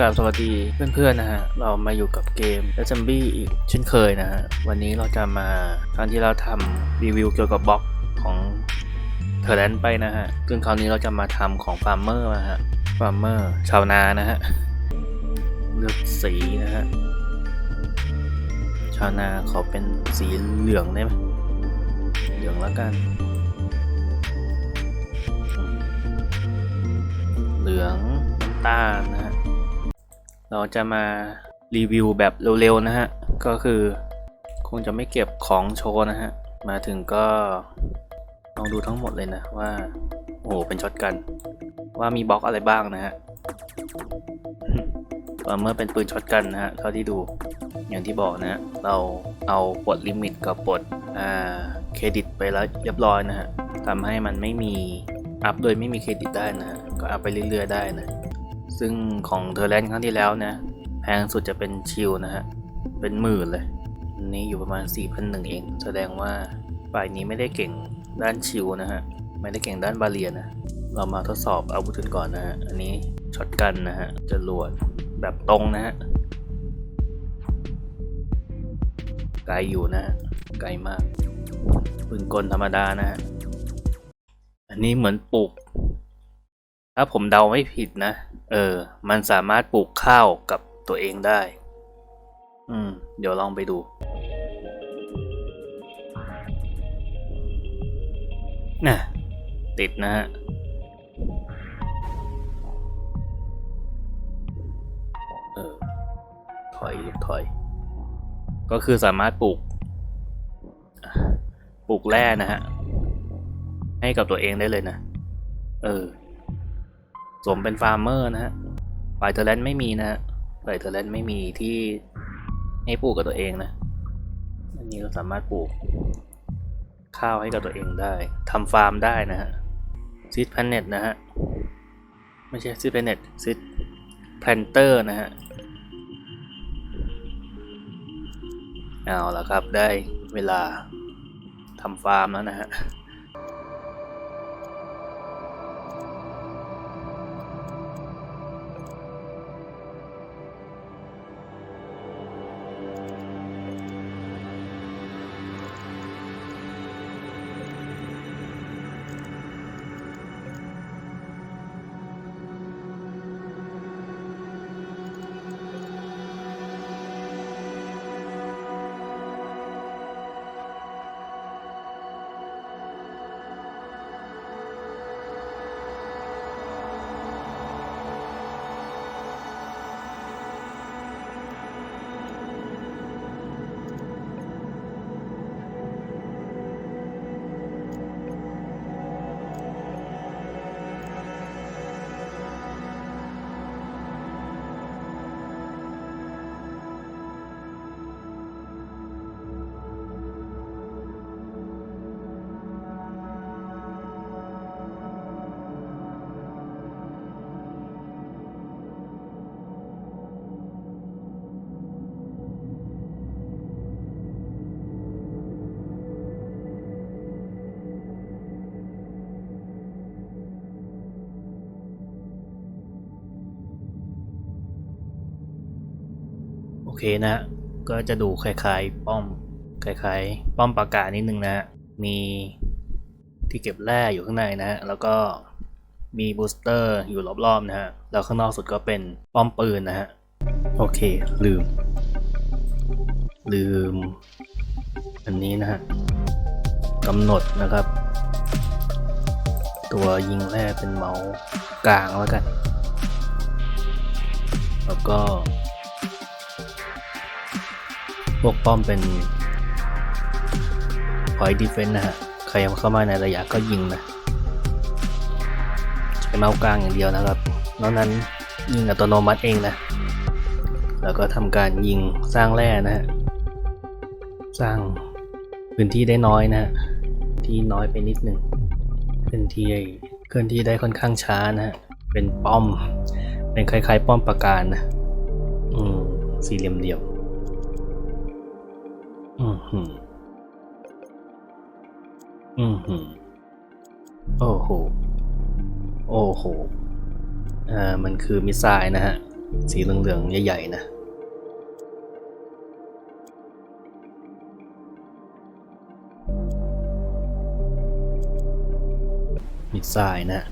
กราบสวัสดีเพื่อนๆนะฮะ เรามาอยู่กับเกม a s s e m b l y อีกเช่นเคยนะฮะ วันนี้เราจะมาครั้งที่เราทำรีวิวเกี่ยวกับบล็อกของเทอร์แลนไปนะฮะ ซึ่งคราวนี้เราจะมาทำของฟาร์มเมอร์นะฮะ ฟาร์มเมอร์ชาวนานะฮะ เลือกสีนะฮะ ชาวนาขอเป็นสีเหลืองได้ไหมเหลืองแล้วกัน เหลืองน้ำตาลนะฮะ เราจะมารีวิวแบบเร็วๆนะฮะ ก็คือคงจะไม่เก็บของโชว์นะฮะ มาถึงก็ลองดูทั้งหมดเลยนะว่า โอ้โห เป็นช็อตกัน ว่ามีบล็อกอะไรบ้างนะฮะเมื่อเป็นปืนช็อตกันนะฮะเท่าที่ดูอย่างที่บอกนะฮะเราเอาปลดลิมิตกับปลดเครดิตไปแล้วเรียบร้อยนะฮะทำให้มันไม่มีอัพโดยไม่มีเครดิตได้นะฮะก็อัพไปเรื่อยๆได้นะ ซึ่งของเทอร์แลนด์ครั้งที่แล้วนะ แพงสุดจะเป็นชิลนะฮะ เป็นหมื่นเลยอันนี้อยู่ประมาณ 4,001เอง แสดงว่าฝ่ายนี้ไม่ได้เก่งด้านชิลนะฮะ ไม่ได้เก่งด้านบาเลียนะ เรามาทดสอบอาวุธกันก่อนนะฮะ อันนี้ช็อตกันนะฮะจรวดแบบตรงนะฮะ ไกลอยู่นะฮะ ไกลมากปืนกลธรรมดานะฮะ อันนี้เหมือนปลูก ถ้าผมเดาไม่ผิดนะ เออ มันสามารถปลูกข้าวกับตัวเองได้ อืม เดี๋ยวลองไปดูน่ะติดนะฮะ เออ ถอยลูกถอย ก็คือสามารถปลูก ปลูกแร่นะฮะ ให้กับตัวเองได้เลยนะ เออ สมเป็นฟาร์มเมอร์นะฮะฝ่ายเทอร์แลนด์ไม่มีนะฮะฝ่ายเทอร์แลนด์ไม่มีที่ให้ปลูกกับตัวเองนะ อันนี้เราสามารถปลูก ข้าวให้กับตัวเองได้ทำฟาร์มได้นะฮะซิดแพนเน็ตนะฮะ ไม่ใช่ซิดแพนเน็ตซิดแพนเตอร์นะฮะ เอาละครับได้เวลาทำฟาร์มแล้วนะฮะ เคนะก็จะดูคล้ายๆป้อมคล้ายๆ ป้อมปรากานิดนึงนะฮะมีที่เก็บแร่อยู่ข้างในนะฮะแล้วก็มีบูสเตอร์อยู่รอบๆนะฮะ แล้วข้างนอกสุดก็เป็นป้อมปืนนะฮะ โอเค ลืม ลืม อันนี้นะฮะกำหนดนะครับ ตัวยิงแร่เป็นเมาส์กลางแล้วกัน แล้วก็ พวกป้อมเป็น point defense นะฮะ ใครเข้ามาในระยะก็ยิงนะใช้เมาส์กลางอย่างเดียวนะครับ นอกนั้นยิงอัตโนมัติเองนะ แล้วก็ทำการยิงสร้างแร่นะฮะ สร้างพื้นที่ได้น้อยนะฮะ ที่น้อยไปนิดนึงเคลื่อนที่เคลื่อนที่ได้ค่อนข้างช้านะฮะ เป็นป้อม เป็นคล้ายๆ ป้อมปราการนะ อืม สี่เหลี่ยมเดียว อืมหืมอืมหืมโอ้โห โอ้โห อ่า มันคือมิสไซล์นะฮะ สีเหลืองๆ ใหญ่ๆ นะ มิสไซล์นะฮะ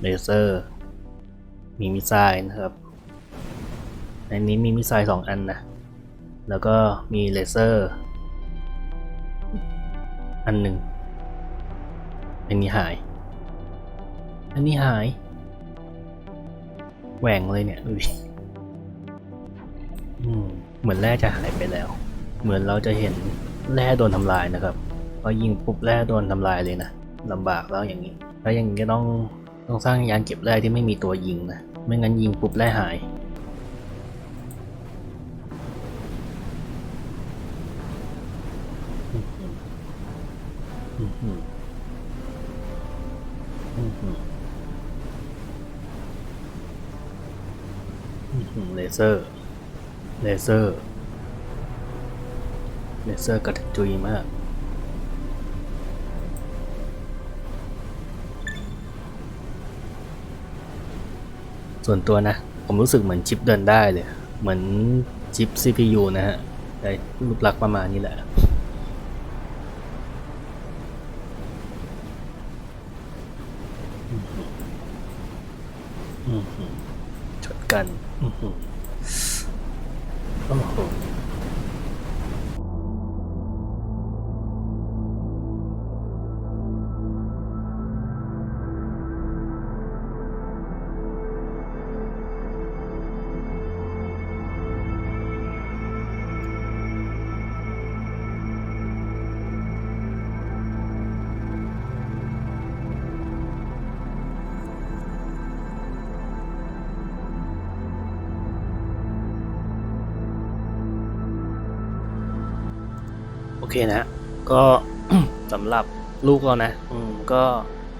เลเซอร์ มีมิสไซล์นะครับในนี้มีมิสไซล์สองอันนะ แล้วก็มีเลเซอร์ อันหนึ่งอันนี้หาย อันนี้หาย แหว่งเลยเนี่ยดูดิอืมเหมือนแร่จะหายไปแล้ว เหมือนเราจะเห็นแร่โดนทำลายนะครับพอยิงปุ๊บแร่โดนทำลายเลยนะลำบากแล้วอย่างนี้ แล้วอย่างนี้ก็ต้องต้องสร้างยานเก็บแร่ที่ไม่มีตัวยิงนะ ไม่งั้นยิงปุ๊บแร่หาย เลเซอร์ เลเซอร์ เลเซอร์กระจุยมาก ส่วนตัวนะ ผมรู้สึกเหมือนชิปเดินได้เลย เหมือนชิป CPU นะฮะแต่รูปลักษณ์ประมาณนี้แหละอื้อหือชนกัน อื้อหือ เคนะ ก็สำหรับลูกเรานะ อืมก็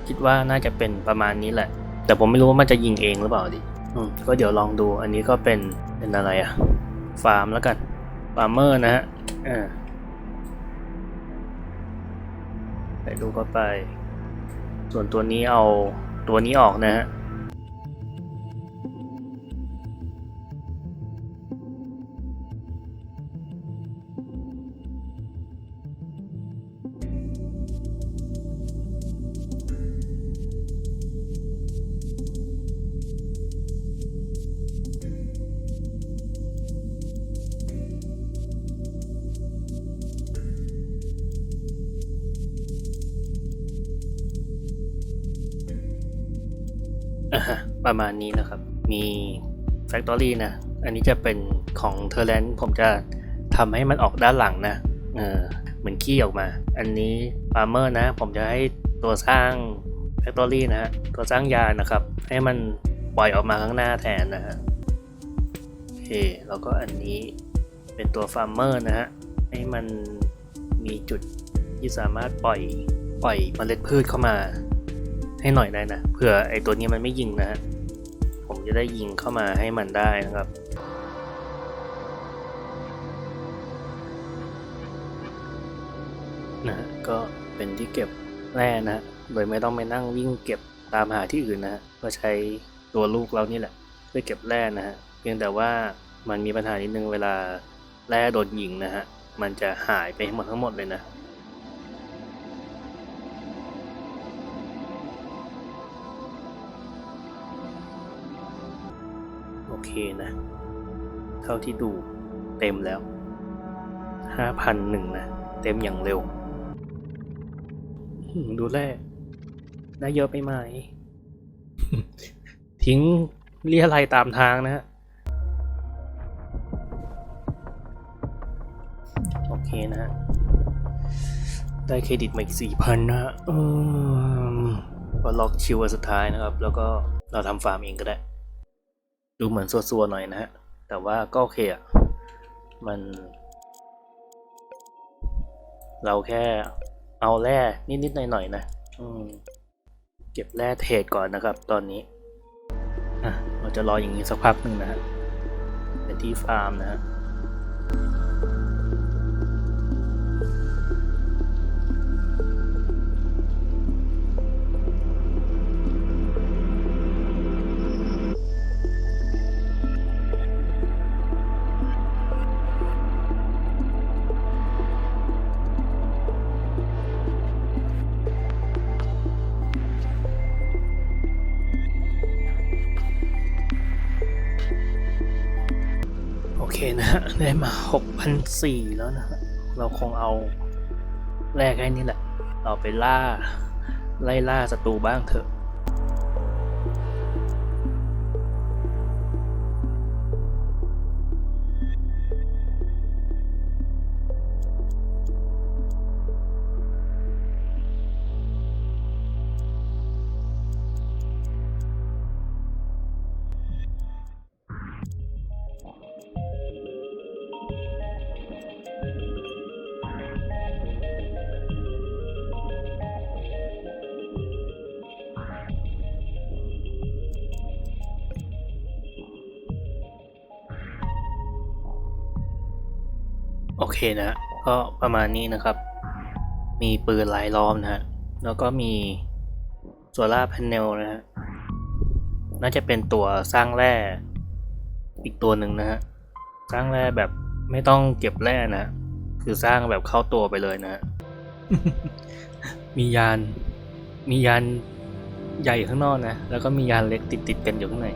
คิดว่าน่าจะเป็นประมาณนี้แหละ แต่ผมไม่รู้ว่ามันจะยิงเองหรือเปล่าดิอืมก็เดี๋ยวลองดูอันนี้ก็เป็นเป็นอะไรอะฟาร์มแล้วกันฟาร์มเมอร์นะฮะอ่าใส่ดูเข้าไป ส่วนตัวนี้เอาตัวนี้ออกนะฮะ ประมาณนี้นะครับ มี Factory นะ อันนี้จะเป็นของเทอร์แลนผมจะทำให้มันออกด้านหลังนะเออเหมือนขี้ออกมา อันนี้ Farmer นะ ผมจะให้ตัวสร้าง Factory นะฮะตัวสร้างยานะครับ ให้มันปล่อยออกมาข้างหน้าแทนนะฮะโอเคแล้วก็อันนี้เป็นตัว Farmer นะฮะให้มันมีจุดที่สามารถปล่อยปล่อยเมล็ดพืชเข้ามาให้หน่อยได้นะเผื่อไอตัวนี้มันไม่ยิงนะฮะ ผมจะได้ยิงเข้ามาให้มันได้นะครับนะฮะก็เป็นที่เก็บแร่นะโดยไม่ต้องไปนั่งวิ่งเก็บตามหาที่อื่นนะฮะก็ใช้ตัวลูกเรานี่แหละเพื่อเก็บแร่นะฮะเพียงแต่ว่ามันมีปัญหานิดนึงเวลาแร่โดนยิงนะฮะมันจะหายไปหมดทั้งหมดเลยนะ นะ เท่าที่ดูเต็มแล้วห้าพันหนึ่งนะ เต็มอย่างเร็ว ดูแลได้เยอะไปไหม ทิ้งเรียอะไรตามทางนะฮะ โอเคนะฮะ ได้เครดิตมาอีกสี่พันนะฮะอืมก็ล็อกชิวสุดท้ายนะครับ แล้วก็เราทำฟาร์มเองก็ได้ ดูเหมือนซัวๆหน่อยนะฮะ แต่ว่าก็โอเคอะมัน เราแค่เอาแร่นิดๆหน่อยๆนะเก็บแร่เทรดก่อนนะครับ ตอนนี้เราจะรออย่างนี้สักพักหนึ่งนะฮะเป็นที่ฟาร์มนะฮะ ได้มาหกพันสี่แล้วนะเราคงเอาแรกแค่นี้แหละ เราไปล่า ไล่ล่าศัตรูบ้างเถอะ โอเคนะ ก็ประมาณนี้นะครับ มีปืนหลายล้อมนะฮะ แล้วก็มีโซล่าร์แพนเนลนะฮะ น่าจะเป็นตัวสร้างแร่อีกตัวหนึ่งนะฮะ สร้างแร่แบบไม่ต้องเก็บแร่นะ คือสร้างแบบเข้าตัวไปเลยนะฮะมียาน มียานใหญ่ข้างนอกนะ แล้วก็มียานเล็กติดติดกันอยู่ข้างใน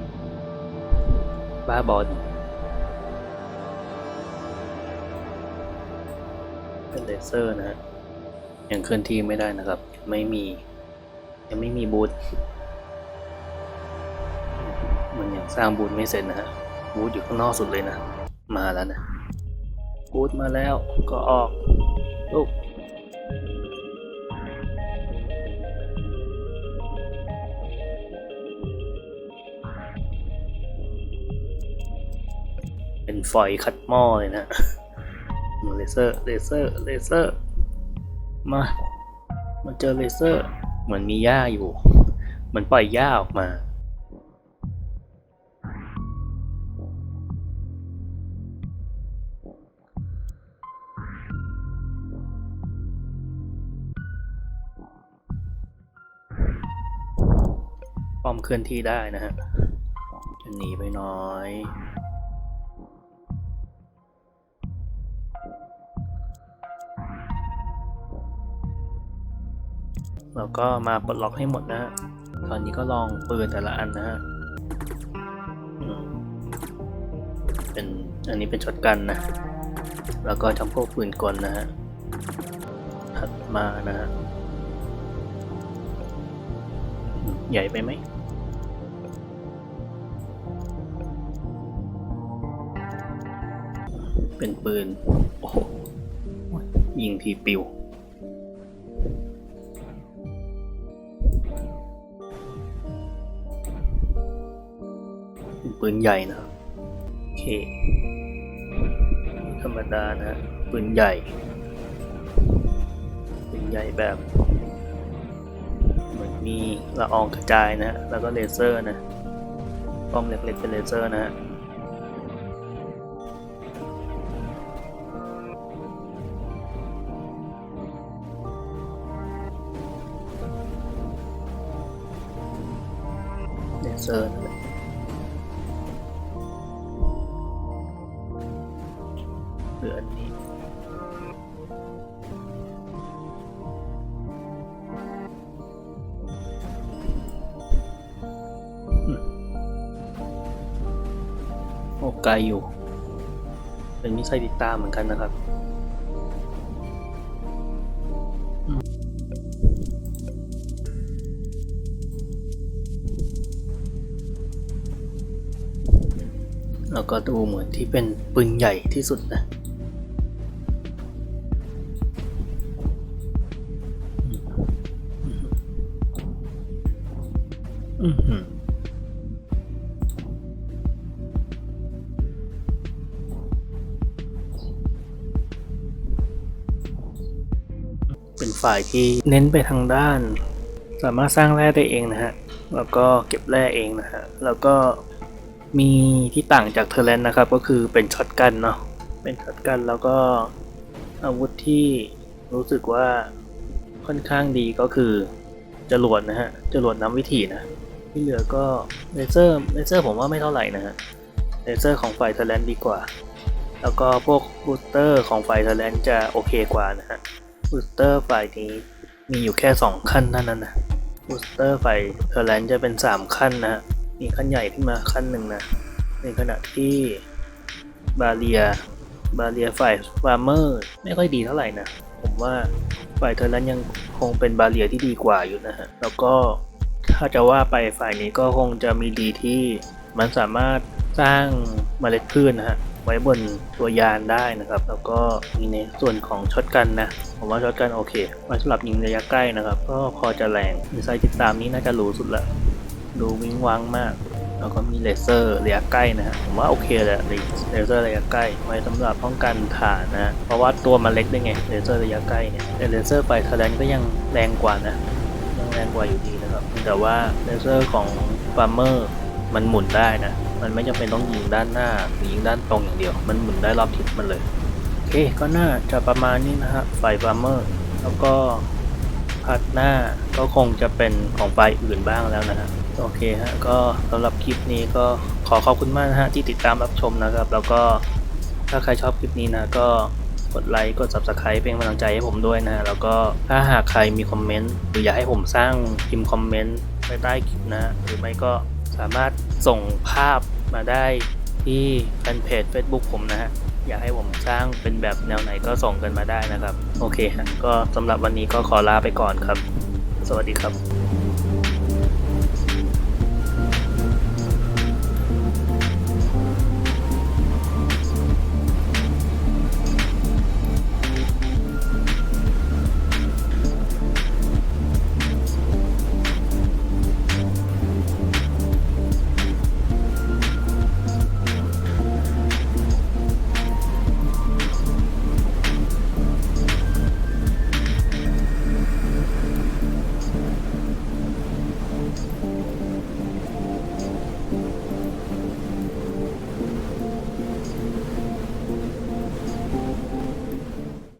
บ้าบอล เป็นเลเซอร์นะฮะยังเคลื่อนที่ไม่ได้นะครับ ไม่มี ยังไม่มีบูธมันยังสร้างบูธไม่เสร็จนะฮะบูธอยู่ข้างนอกสุดเลยนะ มาแล้วนะบูธมาแล้วก็ออกลูกเป็นฝอยขัดหม้อเลยนะ มาเลเซอร์เลเซอร์เลเซอร์มามาเจอเลเซอร์เหมือนมีหญ้าอยู่ เหมือนปล่อยหญ้าออกมา ป้อมเคลื่อนที่ได้นะฮะจะหนีไปน้อย แล้วก็มาปลดล็อกให้หมดนะฮะตอนนี้ก็ลองปืนแต่ละอันนะฮะเป็นอันนี้เป็นช็อตกันนะ แล้วก็จัมโบ้ปืนกลนะฮะ ถัดมานะฮะ ใหญ่ไปไหมเป็นปืน โอ้โหยิงทีปิว ปืนใหญ่นะโอเคธรรมดานะปืนใหญ่ปืนใหญ่แบบเหมือนมีละอองกระจายนะแล้วก็เลเซอร์นะป้อมเล็กๆเป็นเลเซอร์นะฮะเลเซอร์ กลอยู่เป็นมิสไซล์ติดตามเหมือนกันนะครับแล้วก็ดูเหมือนที่เป็นปืนใหญ่ที่สุดนะ ฝ่ายที่เน้นไปทางด้าน สามารถสร้างแร่ได้เองนะฮะ แล้วก็เก็บแร่เองนะฮะ แล้วก็มีที่ต่างจากเทอร์แลนนะครับ ก็คือเป็นช็อตกันเนาะ เป็นช็อตกันแล้วก็อาวุธที่รู้สึกว่าค่อนข้างดีก็คือจรวดนะฮะ จรวดน้ำวิถีนะ ที่เหลือก็เลเซอร์ เลเซอร์ผมว่าไม่เท่าไหร่นะฮะ เลเซอร์ของฝ่ายเทอร์แลนดีกว่า แล้วก็พวกบูสเตอร์ของฝ่ายเทอร์แลนจะโอเคกว่านะฮะ บูสเตอร์ฝ่ายนี้มีอยู่แค่สองขั้นเท่านั้นนะบูสเตอร์ฝ่ายเทอร์แลนด์จะเป็นสามขั้นนะฮะมีขั้นใหญ่ขึ้นมาขั้นหนึ่งนะ ในขณะที่บาเรีย บาเรียฝ่ายฟาร์เมอร์ไม่ค่อยดีเท่าไหร่นะ ผมว่าฝ่ายเทอร์นั้นยังคงเป็นบาเรียที่ดีกว่าอยู่นะฮะ แล้วก็ถ้าจะว่าไปฝ่ายนี้ก็คงจะมีดีที่มันสามารถสร้างเมล็ดพืชนะฮะ ไว้บนตัวยานได้นะครับ แล้วก็มีในส่วนของช็อตกันนะผมว่าช็อตกันโอเคไว้สำหรับยิงระยะใกล้นะครับ ก็พอจะแรงดีไซน์ติดตามนี้น่าจะหรูสุดละดูวิ้งวังมาก แล้วก็มีเลเซอร์ระยะใกล้นะฮะผมว่าโอเคเลยอะเลเซอร์ระยะใกล้ ไว้สำหรับป้องกันฐานนะเพราะว่าตัวมันเล็กด้วยไงเลเซอร์ระยะใกล้เนี่ยแต่เลเซอร์ไฟทะเลนก็ยังแรงกว่านะยังแรงกว่าอยู่ดีนะครับแต่ว่าเลเซอร์ของฟาร์เมอร์มันหมุนได้นะ มันไม่จำเป็นต้องยิงด้านหน้าหรือยิงด้านตรงอย่างเดียว มันหมุนได้รอบทิศมันเลย โอเค ก็น่าจะประมาณนี้นะฮะไฟฟาร์เมอร์ แล้วก็พัดหน้าก็คงจะเป็นของไฟอื่นบ้างแล้วนะฮะ โอเคฮะ ก็สำหรับคลิปนี้ก็ขอขอบคุณมากนะฮะที่ติดตามรับชมนะครับ แล้วก็ถ้าใครชอบคลิปนี้นะก็กดไลค์กด subscribe เป็นกำลังใจให้ผมด้วยนะ แล้วก็ถ้าหากใครมีคอมเมนต์หรืออยากให้ผมสร้างพิมพ์คอมเมนต์ใต้คลิปนะ หรือไม่ก็ สามารถส่งภาพมาได้ที่แฟนเพจ Facebook ผมนะฮะ อยากให้ผมสร้างเป็นแบบแนวไหนก็ส่งกันมาได้นะครับ โอเคฮะก็สำหรับวันนี้ก็ขอลาไปก่อนครับ สวัสดีครับ